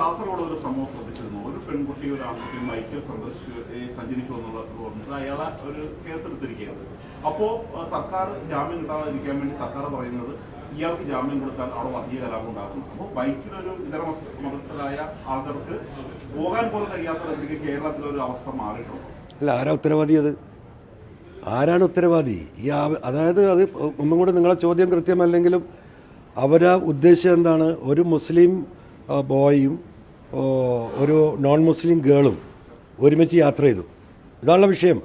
കാസർഗോഡ് ഒരു സംഭവം ശ്രദ്ധിച്ചിരുന്നു. ഒരു പെൺകുട്ടി ഒരു ആൺകുട്ടിയും ബൈക്കിൽ സന്ദർശിച്ചു സഞ്ചരിച്ചു എന്നുള്ള ഓർമ്മ അയാളെ ഒരു കേസെടുത്തിരിക്കുകയാണ്. അപ്പോ സർക്കാർ ജാമ്യം കിട്ടാതിരിക്കാൻ വേണ്ടി സർക്കാർ പറയുന്നത് ഇയാൾക്ക് ജാമ്യം കൊടുത്താൽ അവിടെ വർഗീയ കലാപം ഉണ്ടാക്കും. അപ്പോൾ ബൈക്കിലൊരു ഇതര മത- മതസ്ഥരായ ആൾക്കാർക്ക് പോകാൻ പോലും കഴിയാത്ത തരത്തിലേക്ക് കേരളത്തിലൊരു അവസ്ഥ മാറിയിട്ടുണ്ട്. അല്ല ആരാ ഉത്തരവാദി അത്? ആരാണ് ഉത്തരവാദി? ഈ അതായത് അത് ഒന്നും കൂടെ നിങ്ങളെ ചോദ്യം കൃത്യമല്ലെങ്കിലും അവരാ ഉദ്ദേശം എന്താണ്? ഒരു മുസ്ലിം ബോയും ഒരു നോൺ മുസ്ലിം ഗേളും ഒരുമിച്ച് യാത്ര ചെയ്തു. ഇതാണുള്ള വിഷയം.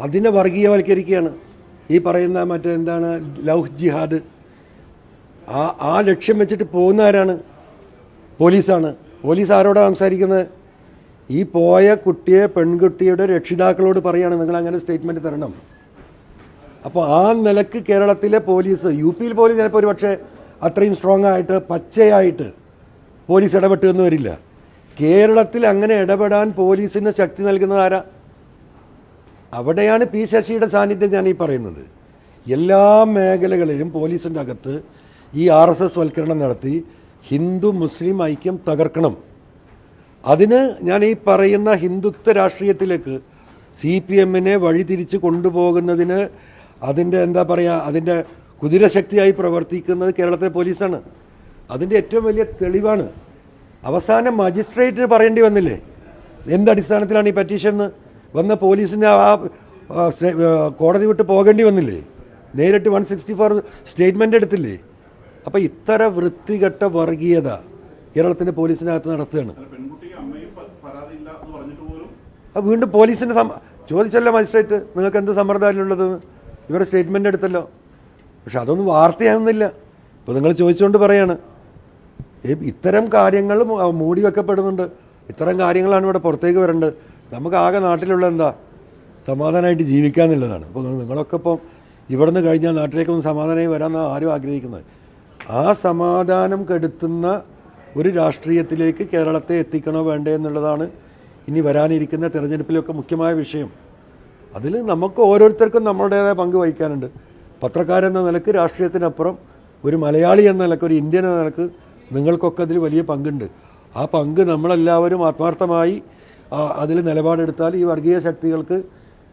അതിനെ വർഗീയവൽക്കരിക്കുകയാണ്. ഈ പറയുന്ന മറ്റേ ലൗഹ് ജിഹാദ്. ആ ആ ലക്ഷ്യം വെച്ചിട്ട് പോകുന്ന ആരാണ്? പോലീസാണ്. പോലീസ് ആരോടാണ് സംസാരിക്കുന്നത്? ഈ പോയ കുട്ടിയെ പെൺകുട്ടിയുടെ രക്ഷിതാക്കളോട് പറയാണ് നിങ്ങൾ അങ്ങനെ സ്റ്റേറ്റ്മെന്റ് തരണം. അപ്പോൾ ആ നിലയ്ക്ക് കേരളത്തിലെ പോലീസ് യു പിയിൽ പോലും ചിലപ്പോൾ ഒരു പക്ഷേ അത്രയും സ്ട്രോങ് ആയിട്ട് പച്ചയായിട്ട് പോലീസ് ഇടപെട്ടു എന്ന് വരില്ല. കേരളത്തിൽ അങ്ങനെ ഇടപെടാൻ പോലീസിന് ശക്തി നൽകുന്നത് ആരാ? അവിടെയാണ് പി ശശിയുടെ സാന്നിധ്യം ഞാൻ ഈ പറയുന്നത്. എല്ലാ മേഖലകളിലും പോലീസിന്റെ അകത്ത് ഈ ആർ എസ് എസ് വൽക്കരണം നടത്തി ഹിന്ദു മുസ്ലിം ഐക്യം തകർക്കണം. അതിന് ഞാൻ ഈ പറയുന്ന ഹിന്ദുത്വ രാഷ്ട്രീയത്തിലേക്ക് സി പി എമ്മിനെ വഴിതിരിച്ച് കൊണ്ടുപോകുന്നതിന് അതിന്റെ എന്താ പറയുക അതിന്റെ കുതിരശക്തിയായി പ്രവർത്തിക്കുന്നത് കേരളത്തിലെ പോലീസാണ്. അതിന്റെ ഏറ്റവും വലിയ തെളിവാണ് അവസാനം മജിസ്ട്രേറ്റിന് പറയേണ്ടി വന്നില്ലേ? എന്തടിസ്ഥാനത്തിലാണ് ഈ പറ്റീഷൻ എന്ന് വന്ന പോലീസിന് ആ കോടതി വിട്ട് പോകേണ്ടി വന്നില്ലേ? നേരിട്ട് വൺ സിക്സ്റ്റി ഫോർ സ്റ്റേറ്റ്മെന്റ് എടുത്തില്ലേ? അപ്പോൾ ഇത്തര വൃത്തികെട്ട വർഗീയത കേരളത്തിന്റെ പോലീസിനകത്ത് നടത്തുകയാണ്. അത് വീണ്ടും പോലീസിന്റെ ചോദിച്ചല്ലോ മജിസ്ട്രേറ്റ് നിങ്ങൾക്ക് എന്ത് സമ്മർദ്ദമല്ലുള്ളത് ഇവരുടെ സ്റ്റേറ്റ്മെന്റ് എടുത്തല്ലോ. പക്ഷെ അതൊന്നും വാർത്തയാവുന്നില്ല. ഇപ്പോൾ നിങ്ങൾ ചോദിച്ചുകൊണ്ട് പറയാണ്. ഇത്തരം കാര്യങ്ങൾ മൂടി വെക്കപ്പെടുന്നുണ്ട്. ഇത്തരം കാര്യങ്ങളാണ് ഇവിടെ പുറത്തേക്ക് വരേണ്ടത്. നമുക്ക് ആകെ നാട്ടിലുള്ള എന്താ? സമാധാനമായിട്ട് ജീവിക്കാന്നുള്ളതാണ് അപ്പോൾ നിങ്ങളൊക്കെ ഇപ്പം ഇവിടെ നിന്ന് കഴിഞ്ഞാൽ നാട്ടിലേക്കൊന്നും സമാധാനമായി വരാമെന്നാണ് ആരും ആഗ്രഹിക്കുന്നത്. ആ സമാധാനം കെടുത്തുന്ന ഒരു രാഷ്ട്രീയത്തിലേക്ക് കേരളത്തെ എത്തിക്കണോ വേണ്ടേ എന്നുള്ളതാണ് ഇനി വരാനിരിക്കുന്ന തിരഞ്ഞെടുപ്പിലൊക്കെ മുഖ്യമായ വിഷയം. അതിൽ നമുക്ക് ഓരോരുത്തർക്കും നമ്മുടേതായ പങ്ക് വഹിക്കാനുണ്ട്. പത്രക്കാരെന്ന നിലയ്ക്ക് രാഷ്ട്രീയത്തിനപ്പുറം ഒരു മലയാളി എന്ന നിലയ്ക്ക് ഒരു ഇന്ത്യൻ എന്ന നിലയ്ക്ക് നിങ്ങൾക്കൊക്കെ അതിൽ വലിയ പങ്കുണ്ട്. ആ പങ്ക് നമ്മളെല്ലാവരും ആത്മാർത്ഥമായി അതിൽ നിലപാടെടുത്താൽ ഈ വർഗീയ ശക്തികൾക്ക്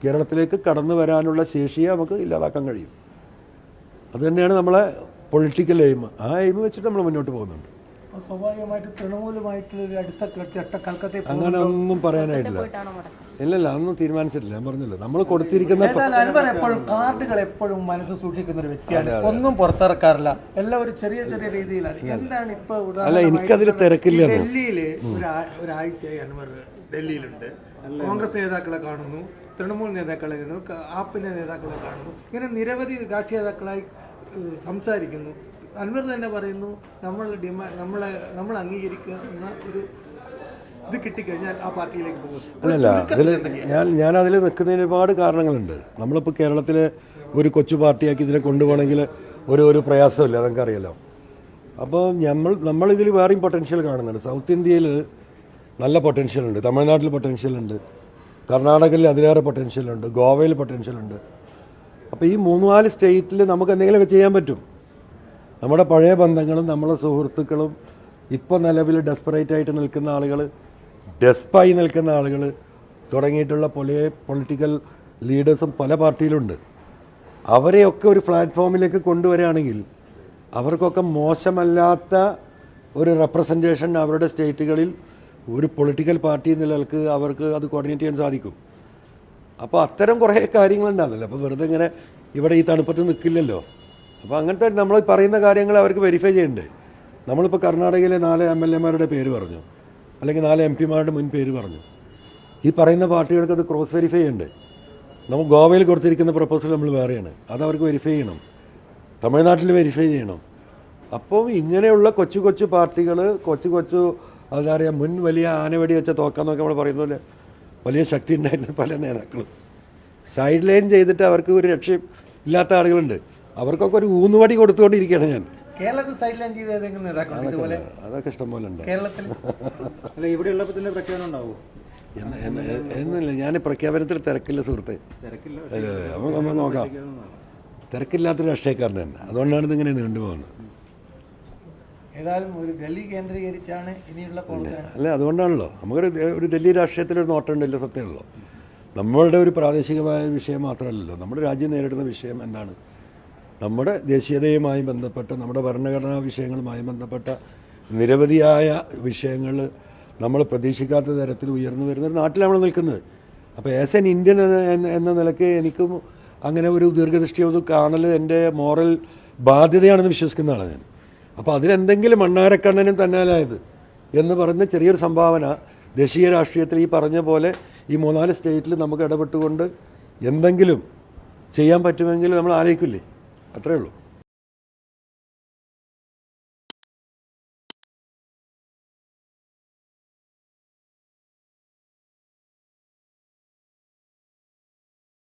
കേരളത്തിലേക്ക് കടന്നു വരാനുള്ള ശേഷിയെ നമുക്ക് ഇല്ലാതാക്കാൻ കഴിയും. അതുതന്നെയാണ് നമ്മളെ പൊളിറ്റിക്കൽ എയിം ആ എയിം വെച്ചിട്ട് നമ്മൾ മുന്നോട്ട് പോകുന്നുണ്ട്. സ്വാഭാവികമായിട്ട് തൃണമൂലമായിട്ടുള്ള ഒരു അടുത്ത കൽക്കത്തയിൽ അങ്ങനെ ഒന്നും പറയാനായിട്ടില്ല. ഇല്ലല്ല അതൊന്നും തീരുമാനിച്ചിട്ടില്ല. ഞാൻ പറഞ്ഞില്ല നമ്മൾ കൊടുത്തിരിക്കുന്ന എപ്പോഴും കാർഡുകൾ എപ്പോഴും മനസ്സ് സൂക്ഷിക്കുന്ന ഒരു വ്യക്തിയാണ് ഒന്നും പുറത്തിറക്കാറില്ല. എല്ലാം ഒരു ചെറിയ ചെറിയ രീതിയിലാണ്. എന്താണ് ഇപ്പൊ അല്ല എനിക്കതിൽ തിരക്കില്ല. ഡൽഹിയിൽ ഒരാ- ഒരാഴ്ചയായി അനുവർ ഡൽഹിയിലുണ്ട്. കോൺഗ്രസ് നേതാക്കളെ കാണുന്നു തൃണമൂൽ നേതാക്കളെ കാണുന്നു ആപ്പിന്റെ നേതാക്കളെ കാണുന്നു. ഇങ്ങനെ നിരവധി രാഷ്ട്രീയ നേതാക്കളായി സംസാരിക്കുന്നു. അൻവർ തന്നെ പറയുന്നു നമ്മൾ ഡിമാ നമ്മളെ നമ്മൾ അംഗീകരിക്കുന്ന ഒരു ഇത് കിട്ടിക്കഴിഞ്ഞാൽ ആ പാർട്ടിയിലേക്ക് പോകും. അല്ലല്ല അതിൽ ഞാൻ ഞാൻ അതിൽ നിൽക്കുന്നതിന് ഒരുപാട് കാരണങ്ങളുണ്ട്. നമ്മളിപ്പോൾ കേരളത്തിലെ ഒരു കൊച്ചു പാർട്ടിയാക്കി ഇതിനെ കൊണ്ടുപോകണമെങ്കിൽ ഒരു ഒരു പ്രയാസമില്ല അതൊക്കെ അറിയാലോ. അപ്പോൾ നമ്മൾ നമ്മളിതിൽ വേറെയും പൊട്ടൻഷ്യൽ കാണുന്നുണ്ട്. സൗത്ത് ഇന്ത്യയിൽ നല്ല പൊട്ടൻഷ്യൽ ഉണ്ട് തമിഴ്നാട്ടിൽ പൊട്ടൻഷ്യൽ ഉണ്ട് കർണാടകയിൽ അതിലേറെ പൊട്ടൻഷ്യൽ ഉണ്ട് ഗോവയിൽ പൊട്ടൻഷ്യൽ ഉണ്ട് അപ്പോൾ ഈ മൂന്ന് നാല് സ്റ്റേറ്റിൽ നമുക്ക് എന്തെങ്കിലുമൊക്കെ ചെയ്യാൻ പറ്റും. നമ്മുടെ പഴയ ബന്ധങ്ങളും നമ്മളെ സുഹൃത്തുക്കളും ഇപ്പോൾ നിലവിൽ ഡെസ്പറേറ്റ് ആയിട്ട് നിൽക്കുന്ന ആളുകൾ ഡെസ്പായി നിൽക്കുന്ന ആളുകൾ തുടങ്ങിയിട്ടുള്ള പല പൊളിറ്റിക്കൽ ലീഡേഴ്സും പല പാർട്ടിയിലുണ്ട്. അവരെയൊക്കെ ഒരു പ്ലാറ്റ്ഫോമിലേക്ക് കൊണ്ടുവരികയാണെങ്കിൽ അവർക്കൊക്കെ മോശമല്ലാത്ത ഒരു റെപ്രസെന്റേഷൻ അവരുടെ സ്റ്റേറ്റുകളിൽ ഒരു പൊളിറ്റിക്കൽ പാർട്ടി എന്ന നിലയ്ക്ക് അവർക്ക് അത് കോർഡിനേറ്റ് ചെയ്യാൻ സാധിക്കും. അപ്പോൾ അത്തരം കുറേ കാര്യങ്ങളുണ്ടാകുന്നല്ലോ. അപ്പോൾ വെറുതെ ഇങ്ങനെ ഇവിടെ ഈ തണുപ്പത്ത് നിൽക്കില്ലല്ലോ അപ്പോൾ അങ്ങനത്തെ നമ്മൾ പറയുന്ന കാര്യങ്ങൾ അവർക്ക് വെരിഫൈ ചെയ്യണ്ടേ? നമ്മളിപ്പോൾ കർണാടകയിലെ നാല് എം എൽ എമാരുടെ പേര് പറഞ്ഞു. അല്ലെങ്കിൽ നാല് എം പിമാരുടെ മുൻ പേര് പറഞ്ഞു. ഈ പറയുന്ന പാർട്ടികൾക്ക് അത് ക്രോസ് വെരിഫൈ ചെയ്യണ്ടേ? നമ്മൾ ഗോവയിൽ കൊടുത്തിരിക്കുന്ന പ്രപ്പോസൽ നമ്മൾ വേറെയാണ്. അത് അവർക്ക് വെരിഫൈ ചെയ്യണം. തമിഴ്നാട്ടിൽ വെരിഫൈ ചെയ്യണം. അപ്പോൾ ഇങ്ങനെയുള്ള കൊച്ചു കൊച്ചു പാർട്ടികൾ കൊച്ചു കൊച്ചു എന്താ പറയുക മുൻ വലിയ ആനവടി വെച്ച തോക്കാന്നൊക്കെ നമ്മൾ പറയുന്ന പോലെ വലിയ ശക്തി ഉണ്ടായിരുന്ന പല നേതാക്കളും. സൈഡ് ലൈൻ ചെയ്തിട്ട് അവർക്ക് ഒരു രക്ഷയും ഇല്ലാത്ത ആളുകളുണ്ട്. അവർക്കൊക്കെ ഒരു ഊന്നുവടി കൊടുത്തുകൊണ്ടിരിക്കുകയാണ് ഞാൻ. കേരളത്തിൽ സൈഡ് ലൈൻ ചെയ്ത ഏതെങ്കിലും നേതാക്കളുണ്ട് ഇതുപോലെ അതൊക്കെ ഇഷ്ടംപോലെ ഉണ്ട്. കേരളത്തിൽ? അല്ല ഇവിടെ ഉള്ളപ്പോൾ തന്നെ പ്രഖ്യാപനം ഉണ്ടാവും? എന്നില്ല ഞാൻ പ്രഖ്യാപനത്തിൽ തിരക്കില്ല സുഹൃത്തെ. നമുക്ക് നോക്കാം. തിരക്കില്ലാത്ത രാഷ്ട്രീയക്കാരൻ തന്നെ. അതുകൊണ്ടാണ് ഇതിങ്ങനെ നീണ്ടുപോകുന്നത് ഏതായാലും ഒരു ഡൽഹി കേന്ദ്രീകരിച്ചാണ് ഇനിയുള്ള അല്ല അതുകൊണ്ടാണല്ലോ. നമുക്കൊരു ഒരു ഡൽഹി രാഷ്ട്രീയത്തിലൊരു നോട്ടമുണ്ടല്ലോ സത്യമുള്ളൂ നമ്മളുടെ ഒരു പ്രാദേശികമായ വിഷയം മാത്രമല്ലല്ലോ. നമ്മുടെ രാജ്യം നേരിടുന്ന വിഷയം എന്താണ്? നമ്മുടെ ദേശീയതയുമായി ബന്ധപ്പെട്ട നമ്മുടെ ഭരണഘടനാ വിഷയങ്ങളുമായി ബന്ധപ്പെട്ട നിരവധിയായ വിഷയങ്ങൾ നമ്മൾ പ്രതീക്ഷിക്കാത്ത തരത്തിൽ ഉയർന്നു വരുന്ന ഒരു നാട്ടിലാണ് നിൽക്കുന്നത്. അപ്പോൾ ആസ് എൻ ഇന്ത്യൻ എന്ന നിലയ്ക്ക് എനിക്കും അങ്ങനെ ഒരു ദീർഘദൃഷ്ടിയോ കാണൽ എന്റെ മോറൽ ബാധ്യതയാണെന്ന് വിശ്വസിക്കുന്ന ആളാണ് ഞാൻ. അപ്പോൾ അതിലെന്തെങ്കിലും മണ്ണാരക്കണ്ണനും തന്നാലായത് എന്ന് പറയുന്ന ചെറിയൊരു സംഭാവന ദേശീയ രാഷ്ട്രീയത്തിൽ ഈ പറഞ്ഞ പോലെ ഈ മൂന്നാൽ സ്റ്റേറ്റിൽ നമുക്ക് ഇടപെട്ടുകൊണ്ട് എന്തെങ്കിലും ചെയ്യാൻ പറ്റുമെങ്കിൽ നമ്മൾ ആലോചിക്കില്ലേ? അത്രേ ഉള്ളൂ